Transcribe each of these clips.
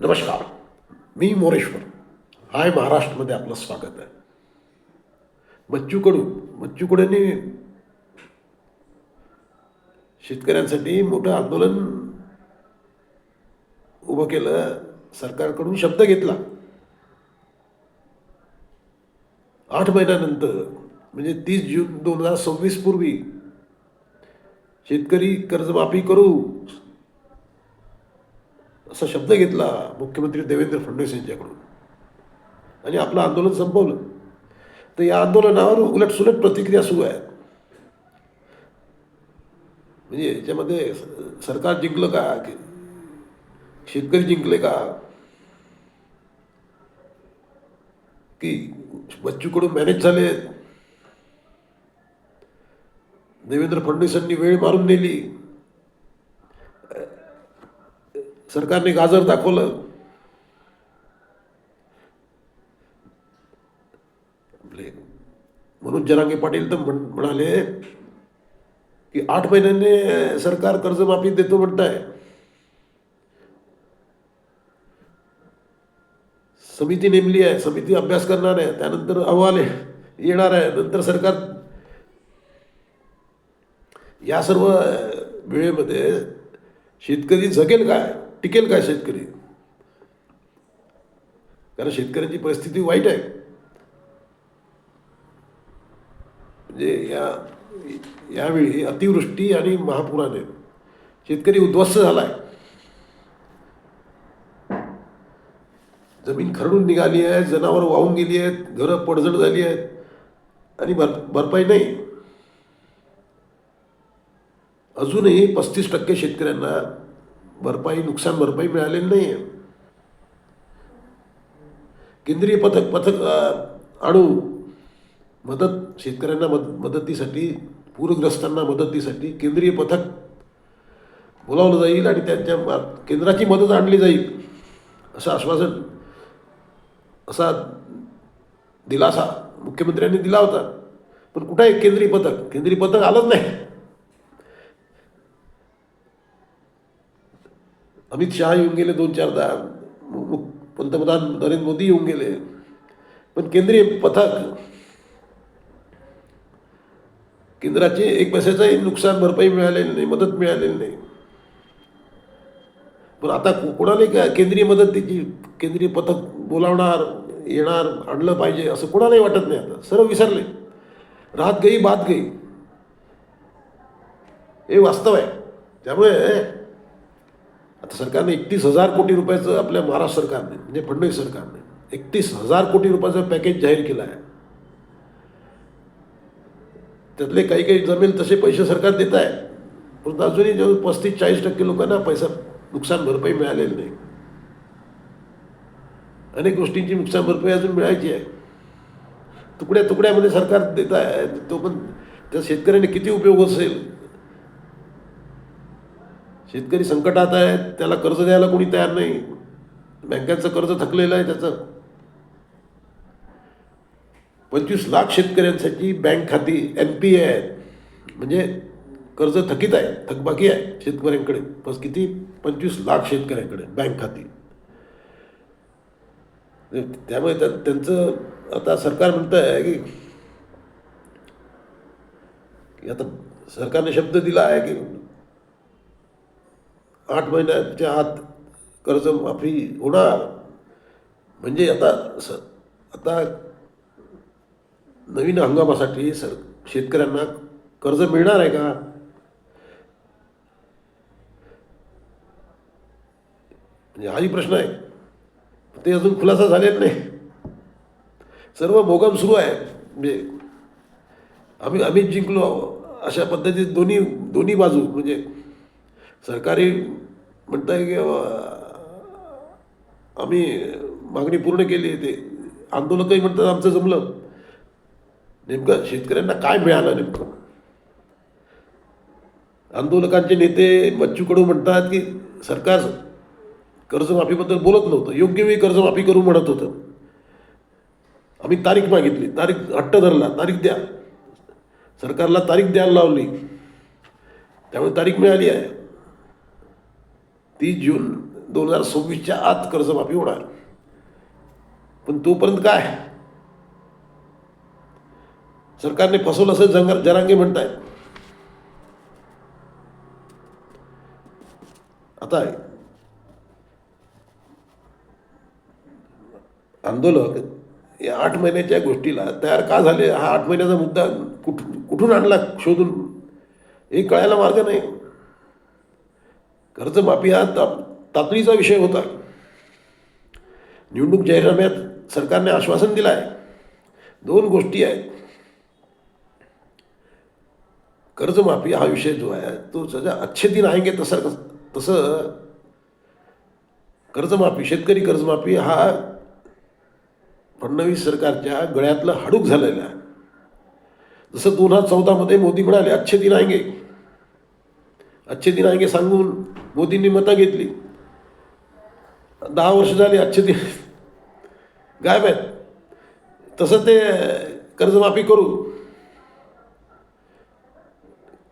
नमस्कार मी मोरेश्वर. हाय महाराष्ट्रमध्ये आपलं स्वागत आहे. बच्चू कडू बच्चू कडूंनी शेतकऱ्यांसाठी मोठं आंदोलन उभं केलं सरकारकडून शब्द घेतला. आठ महिन्यानंतर म्हणजे तीस जून दोन हजार सव्वीस पूर्वी शेतकरी कर्जमाफी करू असा शब्द घेतला मुख्यमंत्री देवेंद्र फडणवीस यांच्याकडून. आणि आपलं आंदोलन संपवलं. तर या आंदोलनावर उलट सुलट प्रतिक्रिया सुरू आहेत. म्हणजे याच्यामध्ये सरकार जिंकलं का? की शेतकरी जिंकले का? की बच्चूकडून मॅनेज झाले? देवेंद्र फडणवीसांनी वेळ मारून नेली. सरकारने गाजर दाखवलं. आपले मनोज जरांगे पाटील तर म्हण म्हणाले की आठ महिन्याने सरकार कर्जमाफी देतो म्हणताय. समिती नेमली आहे समिती अभ्यास करणार आहे त्यानंतर अहवाल येणार आहे नंतर सरकार या सर्व वेळेमध्ये शेतकरी जगेल काय? टिकेल काय शेतकरी? कारण शेतकऱ्यांची परिस्थिती वाईट आहे. म्हणजे या यावेळी अतिवृष्टी आणि महापुराने शेतकरी उद्ध्वस्त झाला आहे जमीन खरडून निघाली आहे जनावरं वाहून गेली आहेत घरं पडझड झाली आहेत आणि भर भरपाई नाही. अजूनही पस्तीस टक्के शेतकऱ्यांना भरपाई नुकसान भरपाई मिळालेली नाही आहे केंद्रीय पथक पथक आणू. मदत शेतकऱ्यांना मद मदतीसाठी पूरग्रस्तांना मदतीसाठी केंद्रीय पथक बोलावलं जाईल आणि त्यांच्या केंद्राची मदत आणली जाईल असं आश्वासन असा दिलासा मुख्यमंत्र्यांनी दिला होता. पण कुठं आहे केंद्रीय पथक? केंद्रीय पथक आलंच नाही. अमित शहा येऊन गेले दोन चारदा पंतप्रधान नरेंद्र मोदी येऊन गेले. पण केंद्रीय पथक केंद्राचे एक पैशाचंही नुकसान भरपाई मिळालेली नाही मदत मिळालेली नाही. पण आता कोणालाही का काय केंद्रीय त्याची केंद्रीय पथक बोलावणार येणार आणलं पाहिजे असं कोणालाही वाटत नाही आता. सर्व विसरले. राहत गई बात गई. हे वास्तव आहे. त्यामुळे आता सरकारने एकतीस हजार कोटी रुपयाचं आपल्या महाराष्ट्र सरकारने म्हणजे फडणवीस सरकारने एकतीस हजार कोटी रुपयाचं पॅकेज जाहीर केलं आहे. त्यातले काही काही जमेल तसे पैसे सरकार देत आहे. परंतु अजूनही जवळ पस्तीस चाळीस टक्के लोकांना पैसा नुकसान भरपाई मिळालेली नाही. अनेक गोष्टींची नुकसान भरपाई अजून मिळायची आहे. तुकड्या तुकड्यामध्ये सरकार देत आहे तो पण त्या शेतकऱ्याने किती उपयोग असेल? शेतकरी संकटात आहे त्याला कर्ज द्यायला कोणी तयार नाही. बँकांचं कर्ज थकलेलं आहे त्याचं. पंचवीस लाख शेतकऱ्यांसाठी बँक खाती एन पी ए आहेत. म्हणजे कर्ज थकीत आहे थकबाकी आहे शेतकऱ्यांकडे. बस किती? पंचवीस लाख शेतकऱ्यांकडे बँक खाती. त्यामुळे त्या त्यांचं आता सरकार म्हणतं आहे की की आता सरकारने शब्द दिला आहे की आठ महिन्याच्या आत कर्जमाफी होणार. म्हणजे आता स आता नवीन हंगामासाठी सर शेतकऱ्यांना कर्ज मिळणार आहे का? म्हणजे हाही प्रश्न आहे. ते अजून खुलासा झालेला नाही. सर्व मोगम सुरू आहे. म्हणजे आम्ही आम्ही जिंकलो अशा पद्धतीत दोन्ही दोन्ही बाजू म्हणजे सरकारी म्हणत आहे की आम्ही मागणी पूर्ण केली ते. आंदोलकही म्हणतात आमचं जमलं. नेमकं शेतकऱ्यांना काय मिळालं नेमकं? आंदोलकांचे नेते बच्चू कडू म्हणतात की सरकार कर्जमाफीबद्दल बोलत नव्हतं. योग्य वेळी कर्जमाफी करू म्हणत होतं. आम्ही तारीख मागितली. तारीख हट्ट धरला. तारीख द्या. सरकारला तारीख द्यायला लावली. त्यामुळे तारीख मिळाली आहे. तीस जून दोन हजार सव्वीसच्या आत कर्जमाफी होणार. पण तोपर्यंत काय? सरकारने फसवलं असं जंग जरांगे म्हणतायत. आता आंदोलक या आठ महिन्याच्या गोष्टीला तयार का झाले? हा आठ महिन्याचा मुद्दा कुठ कुठून आणला? शोधून? हे कळायला मार्ग नाही. कर्जमाफी हा ता तातडीचा विषय होता. निवडणूक जाहीरनाम्यात सरकारने आश्वासन दिलं आहे दोन गोष्टी आहेत. कर्जमाफी हा विषय जो आहे तो सध्या अच्छे दिन आएंगे तसं तसं कर्जमाफी शेतकरी कर्जमाफी हा फडणवीस सरकारच्या गळ्यातलं हाडूक झालेलं आहे. जसं दोन हजार चौदामध्ये मोदी म्हणाले अच्छे दिन आहे अच्छे दिन आहे सांगून मोदींनी मतं घेतली. दहा वर्ष झाली आजचे दिन गायब आहेत. तसं ते कर्जमाफी करू.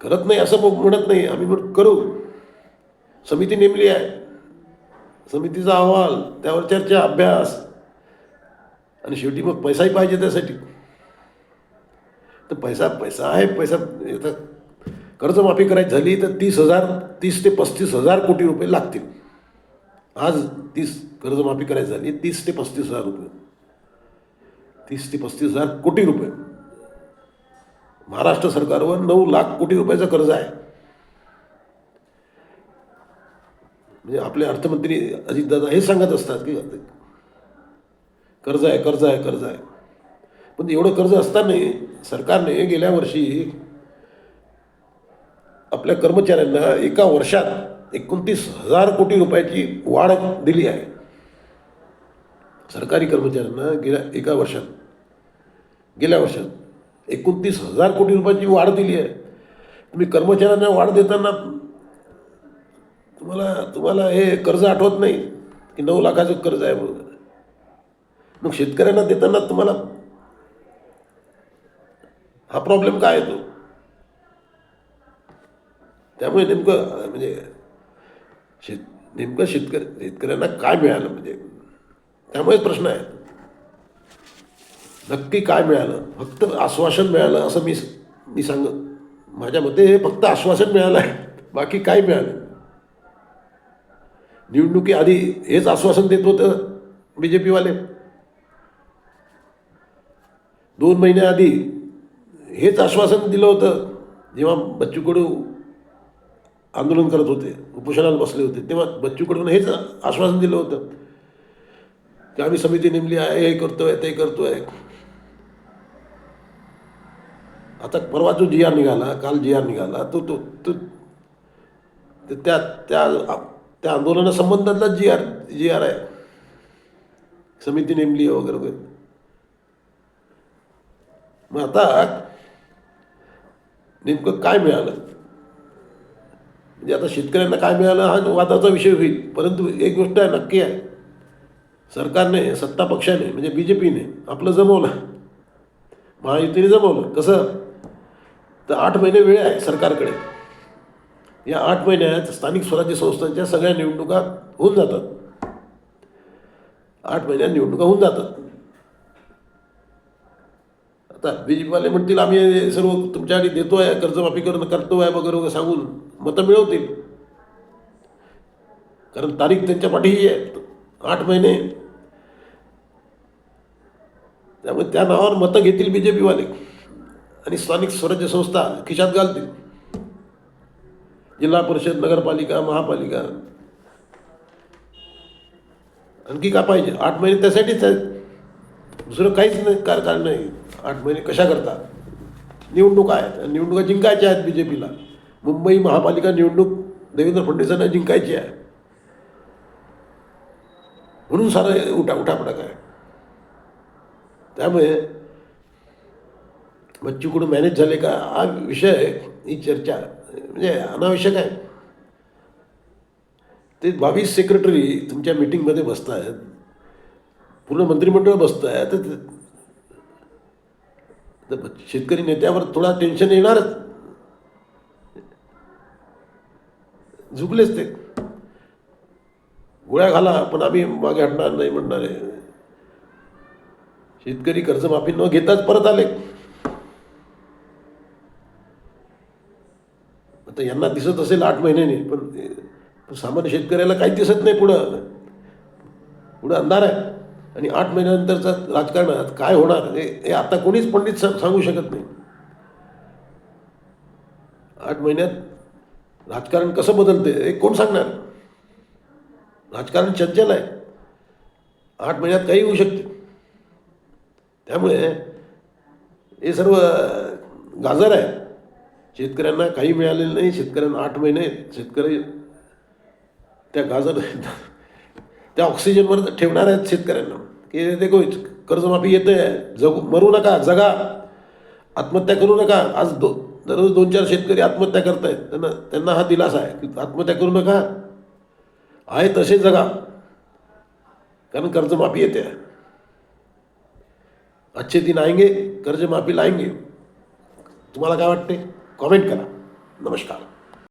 करत नाही असं मग म्हणत नाही. आम्ही म्हण करू. समिती नेमली आहे. समितीचा अहवाल त्यावर चर्चा अभ्यास. आणि शेवटी मग पैसाही पाहिजे त्यासाठी. तर पैसा पैसा आहे पैसा येतात कर्जमाफी करायची झाली तर तीस हजार तीस ते पस्तीस हजार कोटी रुपये लागतील. आज तीस कर्जमाफी करायची झाली तीस ते पस्तीस हजार रुपये. तीस ते पस्तीस हजार कोटी रुपये. महाराष्ट्र सरकारवर नऊ लाख कोटी रुपयाचं कर्ज आहे. म्हणजे आपले अर्थमंत्री अजितदादा हे सांगत असतात की कर्ज आहे कर्ज आहे कर्ज आहे. पण एवढं कर्ज असताना सरकारने गेल्या वर्षी आपल्या कर्मचाऱ्यांना एका वर्षात एकोणतीस हजार कोटी रुपयाची वाढ दिली आहे. सरकारी कर्मचाऱ्यांना गेल्या एका वर्षात गेल्या वर्षात एकोणतीस हजार कोटी रुपयाची वाढ दिली आहे. तुम्ही कर्मचाऱ्यांना वाढ देताना तुम्हाला तुम्हाला हे कर्ज आठवत नाही की नऊ लाखाचं कर्ज आहे म्हणून. मग शेतकऱ्यांना देताना तुम्हाला हा प्रॉब्लेम काय येतो? त्यामुळे नेमकं म्हणजे शेत नेमकं शेतकरी शेतकऱ्यांना काय मिळालं म्हणजे त्यामुळेच प्रश्न आहे. नक्की काय मिळालं? फक्त आश्वासन मिळालं असं मी मी सांगत माझ्या मते हे फक्त आश्वासन मिळालं आहे. बाकी काय मिळालं निवडणुकीआधी हेच आश्वासन देत होतं बी जे पीवाले दोन महिन्याआधी हेच आश्वासन दिलं होतं. जेव्हा बच्चू कडू आंदोलन करत होते उपोषणाला बसले होते. तेव्हा बच्चू कडून हेच आश्वासन दिलं होतं की आम्ही समिती नेमली आहे हे करतोय ते करतोय. आता परवा जो जी आर निघाला काल जी आर निघाला तो तो तो त्या त्या त्या त्या आंदोलनासंबंधातला जी आर जी आर आहे. समिती नेमली आहे वगैरे वगैरे. मग आता नेमकं काय मिळालं? म्हणजे आता शेतकऱ्यांना काय मिळालं हा वादाचा विषय होईल. परंतु एक गोष्ट आहे नक्की आहे. सरकारने सत्ता पक्षाने म्हणजे बी जे पीने आपलं जमवलं. महायुतीने जमवलं. कसं? तर आठ महिने वेळ आहे सरकारकडे. या आठ महिन्यात स्थानिक स्वराज्य संस्थांच्या सगळ्या निवडणुका होऊन जातात. आठ महिन्यात निवडणुका होऊन जातात. आता बी जे पीवाले म्हणतील आम्ही हे सर्व तुमच्या आधी देतो आहे कर्जमाफी करून करतो आहे वगैरे वगैरे सांगून मतं मिळवतील. कारण तारीख त्यांच्या पाठीही आहे. आठ महिने. त्यामुळे त्या नावावर मतं घेतील बी जे पीवाले आणि स्थानिक स्वराज्य संस्था खिशात घालतील. जिल्हा परिषद नगरपालिका महापालिका. आणखी का पाहिजे? आठ महिने त्यासाठीच आहेत. दुसरं काहीच नाही कार कारण नाही. आठ महिने कशा करता? निवडणुका आहेत आणि निवडणुका जिंकायच्या आहेत बी जे पीला मुंबई महापालिका निवडणूक देवेंद्र फडणवीसांना जिंकायची आहे. म्हणून सारं उठा उठापटक आहे. त्यामुळे बच्चूकडून मॅनेज झाले का? हा विषय ही चर्चा. म्हणजे अनावश्यक आहे. ते बावीस सेक्रेटरी तुमच्या मिटिंगमध्ये बसत आहेत पूर्ण मंत्रिमंडळ बसत आहे तर शेतकरी नेत्यावर थोडा टेन्शन येणारच. झुकलेच ते. गोळ्या घाला पण आम्ही मागे हटणार नाही म्हणणार आहे. शेतकरी कर्जमाफी न घेताच परत आले. आता यांना दिसत असेल आठ महिन्याने पण सामान्य शेतकऱ्याला काही दिसत नाही पुढं. पुढं अंधार आहे. आणि आठ महिन्यानंतरचं राजकारणात काय होणार? हे हे आता कोणीच पंडित सांगू शकत नाही. आठ महिन्यात राजकारण कसं बदलते हे कोण सांगणार? राजकारण चंचल आहे. आठ महिन्यात काही होऊ शकते. त्यामुळे हे सर्व गाजर आहे. शेतकऱ्यांना काही मिळालेलं नाही शेतकऱ्यांना आठ महिने शेतकरी त्या गाजर त्या ऑक्सिजनवर ठेवणार आहेत शेतकऱ्यांना. की देखो कर्जमाफी येते जगू मरू नका जगा. आत्महत्या करू नका. आज दो दररोज दोन चार शेतकरी आत्महत्या करत आहेत त्यांना त्यांना हा दिलासा आहे की आत्महत्या करू नका. आहे तसे जगा. कारण कर्जमाफी येते. अच्छे दिन आएंगे कर्जमाफी लाएंगे. तुम्हाला काय वाटते कॉमेंट करा. नमस्कार.